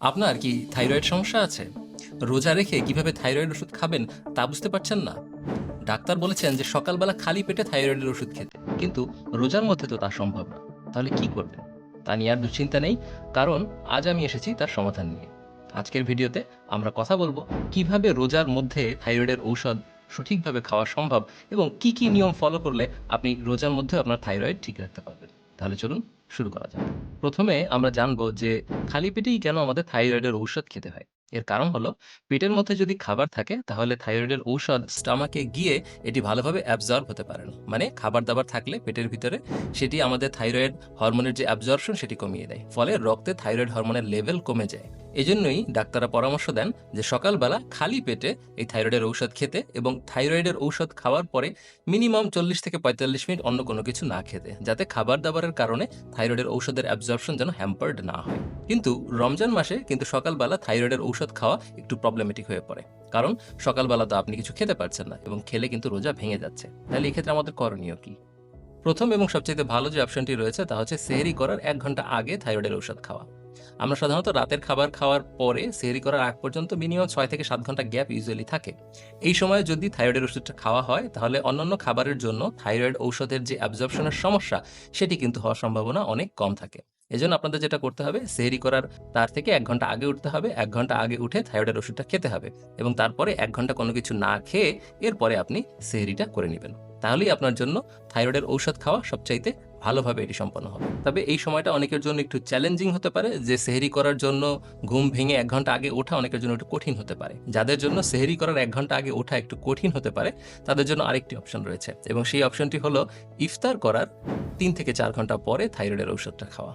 আপনার কি থাইরয়েড সমস্যা আছে? রোজা রেখে কীভাবে থাইরয়েড ওষুধ খাবেন তা বুঝতে পারছেন না? ডাক্তার বলেছেন যে সকালবেলা খালি পেটে থাইরয়েডের ওষুধ খেতে। কিন্তু রোজার মধ্যে তো তা সম্ভব না। তাহলে কি করবেন? তা নিয়ে আর দুশ্চিন্তা নেই। কারণ আজ আমি এসেছি তার সমাধান নিয়ে। আজকের ভিডিওতে আমরা কথা বলব কীভাবে রোজার মধ্যে থাইরয়েডের ঔষধ সঠিকভাবে খাওয়া সম্ভব এবং কি কি নিয়ম ফলো করলে আপনি রোজার মধ্যে আপনার থাইরয়েড ঠিক রাখতে পারবেন। তাহলে চলুন শুরু করা যাক। প্রথমে আমরা জানব যে খালি পেটেই কেন আমাদের থাইরয়েডের ঔষধ খেতে হয়। এর কারণ হলো পেটের মধ্যে যদি খাবার থাকে, তাহলে থাইরয়েডের ঔষধ স্টামাকে গিয়ে এটি ভালোভাবে অ্যাবজর্ব হতে পারে না। মানে খাবার দাবার থাকলে পেটের ভিতরে সেটি আমাদের থাইরয়েড হরমোনের যে অ্যাবজর্পশন সেটি কমিয়ে দেয়। ফলে রক্তে থাইরয়েড হরমোনের লেভেল কমে যায়। এজন্যই ডাক্তাররা পরামর্শ দেন যে সকালবেলা খালি পেটে এই থাইরয়েডের ঔষধ খেতে এবং থাইরয়েডের ঔষধ খাওয়ার পরে মিনিমাম চল্লিশ থেকে পঁয়তাল্লিশ মিনিট অন্য কোনো কিছু না খেতে, যাতে খাবার দাবারের কারণে থাইরয়েডের ঔষধের অ্যাবজর্পশন যেন হ্যাম্পার্ড না হয়। কিন্তু রমজান মাসে কিন্তু সকালবেলা থাইরয়েডের ঔষধ খাওয়া একটু প্রবলেমেটিক হয়ে পড়ে। কারণ সকালবেলা তো আপনি কিছু খেতে পারছেন না এবং খেলে কিন্তু রোজা ভেঙে যাচ্ছে। তাহলে এক্ষেত্রে আমাদের করণীয় কি? প্রথম এবং সবচেয়ে ভালো যে অপশনটি রয়েছে তা হচ্ছে সেহরি করার এক ঘণ্টা আগে থাইরয়েডের ঔষধ খাওয়া। আমরা সাধারণত রাতের খাবার খাওয়ার পরে সেহরি করার আগ পর্যন্ত মিনিমাম ছয় থেকে সাত ঘণ্টা গ্যাপ ইউজুয়ালি থাকে। এই সময়ে যদি থাইরয়েডের ওষুধটা খাওয়া হয়, তাহলে অন্যান্য খাবারের জন্য থাইরয়েড ঔষধের যে অ্যাবজর্পশনের সমস্যা, সেটি কিন্তু হওয়ার সম্ভাবনা অনেক কম থাকে। এজন্য আপনাদের যেটা করতে হবে, সেহরি করার তার থেকে এক ঘণ্টা আগে উঠতে হবে, এক ঘণ্টা আগে উঠে থাইরয়েডের ওষুধটা খেতে হবে এবং তারপরে এক ঘণ্টা কোনো কিছু না খেয়ে এরপরে আপনি সেহরিটা করে নেবেন। তাহলেই আপনার জন্য থাইরয়েডের ঔষধ খাওয়া সবচাইতে ভালোভাবে এটি সম্পন্ন হবে। তবে এই সময়টা অনেকের জন্য একটু চ্যালেঞ্জিং হতে পারে যে সেহরি করার জন্য ঘুম ভেঙে এক ঘণ্টা আগে ওঠা অনেকের জন্য একটু কঠিন হতে পারে। যাদের জন্য সেহরি করার এক ঘণ্টা আগে ওঠা একটু কঠিন হতে পারে, তাদের জন্য আরেকটি অপশন রয়েছে এবং সেই অপশনটি হলো ইফতার করার তিন থেকে চার ঘণ্টা পরে থাইরয়েডের ঔষধটা খাওয়া।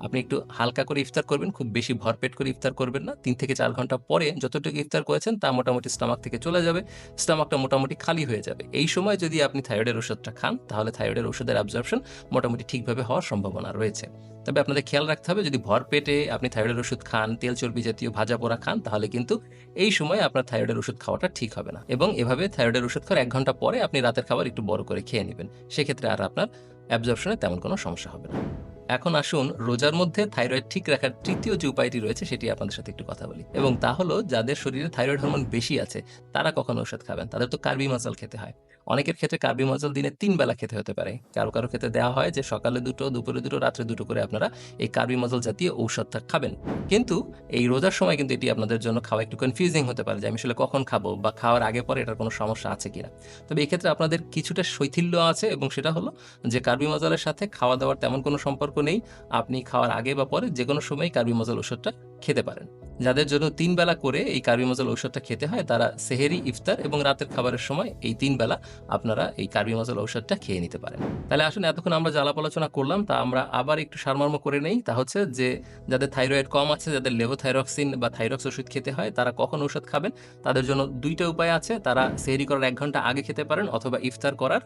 আপনি একটু হালকা করে ইফতার করবেন, খুব বেশি ভরপেট করে ইফতার করবেন না। তিন থেকে চার ঘণ্টা পরে যতটুকু ইফতার করেছেন, তা মোটামুটি স্টামাক থেকে চলে যাবে। স্টামাকটা মোটামুটি খালি হয়ে যাবে। এই সময় যদি আপনি থাইরয়েডের ওষুধটা খান, তাহলে থাইরয়েডের ওষুধের অ্যাবজর্পশন মোটামুটি ঠিকভাবে হওয়ার সম্ভাবনা রয়েছে। তবে আপনাদের খেয়াল রাখতে হবে, যদি ভর পেটে আপনি থাইরয়েডের ওষুধ খান, তেল চর্বি জাতীয় ভাজা পোড়া খান, তাহলে কিন্তু এই সময় আপনার থাইরয়েডের ওষুধ খাওয়াটা ঠিক হবে না। এবং এভাবে থাইরয়েডের ওষুধ খাওয়ার এক ঘণ্টা পরে আপনি রাতের খাবার একটু বড় করে খেয়ে নেবেন। সেক্ষেত্রে আর আপনার অ্যাবজর্পশনে তেমন কোনো সমস্যা হবে না। এখন আসুন রোজার মধ্যে থাইরয়েড ঠিক রাখার তৃতীয় যে উপায়টি রয়েছে সেটি আপনাদের সাথে একটু কথা বলি। এবং তা হলো যাদের শরীরে থাইরয়েড হরমোন বেশি আছে, তারা কখন ওষুধ খাবেন তাদের তো কার্বি মাসাল খেতে হয়। অনেকের ক্ষেত্রে কার্বি মাসাল দিনে তিন বেলা খেতে হতে পারে। কারও কারও ক্ষেত্রে দেওয়া হয় যে সকালে দুটো, দুপুরে দুটো, রাত্রে দুটো করে আপনারা এই কার্বি মাসাল জাতীয় ঔষধটা খাবেন। কিন্তু এই রোজার সময় কিন্তু এটি আপনাদের জন্য খাওয়া একটু কনফিউজিং হতে পারে যে আমি আসলে কখন খাব বা খাওয়ার আগে পরে এটার কোনো সমস্যা আছে কিনা। তবে এক্ষেত্রে আপনাদের কিছুটা শৈথিল্য আছে এবং সেটা হলো যে কার্বি মজালের সাথে খাওয়া দাওয়ার তেমন কোনো সম্পর্ক নেই, আপনি খাওয়ার আগে বা পরে যে কোনো সময় কার্বি মজাল ওষুধটা খেতে পারেন। যাদের জন্য তিন বেলা করে এই কার্বি মজাল ঔষধটা খেতে হয়, তারা সেহেরি, ইফতার এবং রাতের খাবারের সময় এই তিন বেলা আপনারা এই কার্বি মজাল ঔষধটা খেয়ে নিতে পারেন। তাহলে আসুন, এতক্ষণ আমরা আলাপ আলোচনা করলাম, তা আমরা আবার একটু সারমর্ম করে নেই। তা হচ্ছে যে, যাদের থাইরয়েড কম আছে, যাদের লেভোথাইরক্সিন বা থাইরক্স ওষুধ খেতে হয়, তারা কখন ওষুধ খাবেন? তাদের জন্য দুইটা উপায় আছে। তারা সেহেরি করার এক ঘণ্টা আগে খেতে পারেন অথবা ইফতার করার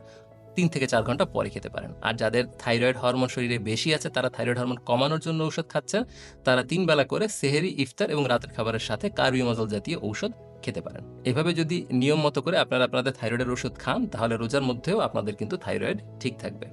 তিন থেকে চার ঘণ্টা পরে খেতে পারেন। আর যাদের থাইরয়েড হরমোন শরীরে বেশি আছে, তারা থাইরয়েড হরমোন কমানোর জন্য ঔষধ খাচ্ছেন। তারা তিন বেলা করে সেহেরি, ইফতার এবং রাতের খাবারের সাথে কার্বিমজল জাতীয় ঔষধ খেতে পারেন। এভাবে যদি নিয়ম মতো করে আপনারা আপনাদের থাইরয়েডের ওষুধ খান, তাহলে রোজার মধ্যেও আপনাদের কিন্তু থাইরয়েড ঠিক থাকবে।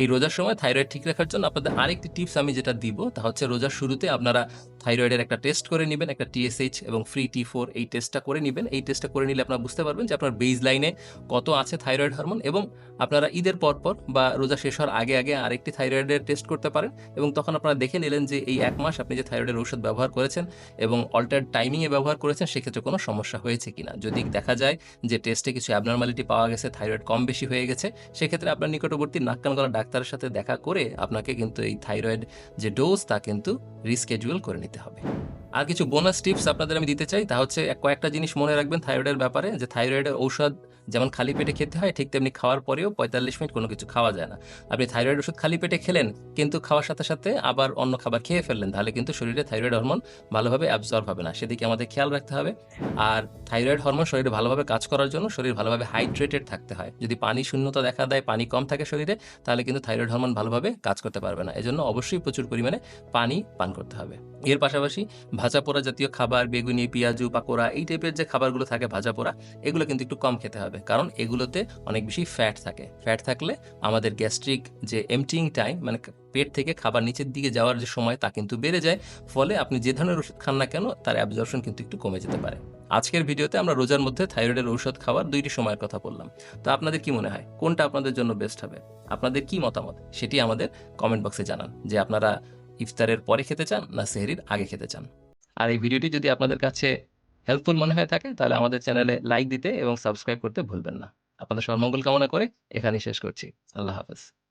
এই রোজার সময় থাইরয়েড ঠিক রাখার জন্য আপনাদের আরেকটি টিপস আমি যেটা দিব, তা হচ্ছে রোজার শুরুতে আপনারা থাইরয়েডের একটা টেস্ট করে নেবেন, একটা টিএসএইচ এবং ফ্রি টি ফোর এই টেস্টটা করে নেবেন। এই টেস্টটা করে নিলে আপনারা বুঝতে পারবেন যে আপনার বেজ লাইনে কত আছে থাইরয়েড হরমোন এবং আপনারা ঈদের পর পর বা রোজা শেষ হওয়ার আগে আগে আরেকটি থাইরয়েডের টেস্ট করতে পারেন এবং তখন আপনারা দেখে নিলেন যে এই এক মাস আপনি যে থাইরয়েডের ওষুধ ব্যবহার করেছেন এবং অল্টার টাইমিংয়ে ব্যবহার করেছেন, সেক্ষেত্রে কোনো সমস্যা হয়েছে কিনা। যদি দেখা যায় যে টেস্টে কিছু অ্যাবনর্মালিটি পাওয়া গেছে থাইরয়েড কম বেশি হয়ে গেছে, সেক্ষেত্রে আপনার নিকটবর্তী নাক গলা ডাক্তারের সাথে দেখা করে আপনাকে কিন্তু এই থাইরয়েড যে ডোজ তা কিন্তু রিস্কেজুয়াল করে নিতে হবে। আর কিছু বোনাস টিপস আপনাদের আমি দিতে চাই, তা হচ্ছে কয়েকটা জিনিস মনে রাখবেন থাইরয়েডের ব্যাপারে, যে থাইরয়েডের ঔষধ যেমন খালি পেটে খেতে হয়, ঠিক তেমনি খাওয়ার পরেও পঁয়তাল্লিশ মিনিট কোনো কিছু খাওয়া যায় না। আপনি থাইরয়েড ওষুধ খালি পেটে খেলেন, কিন্তু খাওয়ার সাথে সাথে আবার অন্য খাবার খেয়ে ফেললেন, তাহলে কিন্তু শরীরে থাইরয়েড হরমোন ভালোভাবে অ্যাবজর্ব হবে না। সেদিকে আমাদের খেয়াল রাখতে হবে। আর থাইরয়েড হরমোন শরীরে ভালোভাবে কাজ করার জন্য শরীর ভালোভাবে হাইড্রেটেড থাকতে হয়। যদি পানি শূন্যতা দেখা দেয়, পানি কম থাকে শরীরে, তাহলে কিন্তু থাইরয়েড হরমোন ভালোভাবে কাজ করতে পারবে না। এজন্য অবশ্যই প্রচুর পরিমাণে পানি পান করতে হবে। এর পাশাপাশি ভাজা পোড়া জাতীয় খাবার, বেগুনি, পেঁয়াজু, পাকোড়া এই টাইপের যে খাবারগুলো থাকে ভাজা পোড়া, এগুলো কিন্তু একটু কম খেতে হবে। কারণ এগুলোতে অনেক বেশি ফ্যাট থাকে। ফ্যাট থাকলে আমাদের গ্যাস্ট্রিক যে এমটিং টাইম মানে পেট থেকে খাবার নিচের দিকে যাওয়ার যে সময়, তা কিন্তু বেড়ে যায়। ফলে আপনি যে ধরনের ওষুধ খান না কেন, তার অ্যাবজর্পশন কিন্তু একটু কমে যেতে পারে। আজকের ভিডিওতে আমরা রোজার মধ্যে থাইরয়েডের ঔষধ খাওয়ার দুইটি সময়ের কথা বললাম। তো আপনাদের কি মনে হয়? কোনটা আপনাদের জন্য বেস্ট হবে? আপনাদের কি মতামত? সেটি আমাদের কমেন্ট বক্সে জানান। যে আপনারা ইফতারের পরে খেতে চান না সেহরির আগে খেতে চান। আর এই ভিডিওটি যদি আপনাদের কাছে হেল্পফুল মনে হয়ে থাকে, তাহলে আমাদের চ্যানেলে লাইক দিতে এবং সাবস্ক্রাইব করতে ভুলবেন না। আপনাদের সর্বমঙ্গল কামনা করে এখানেই শেষ করছি। আল্লাহ হাফেজ।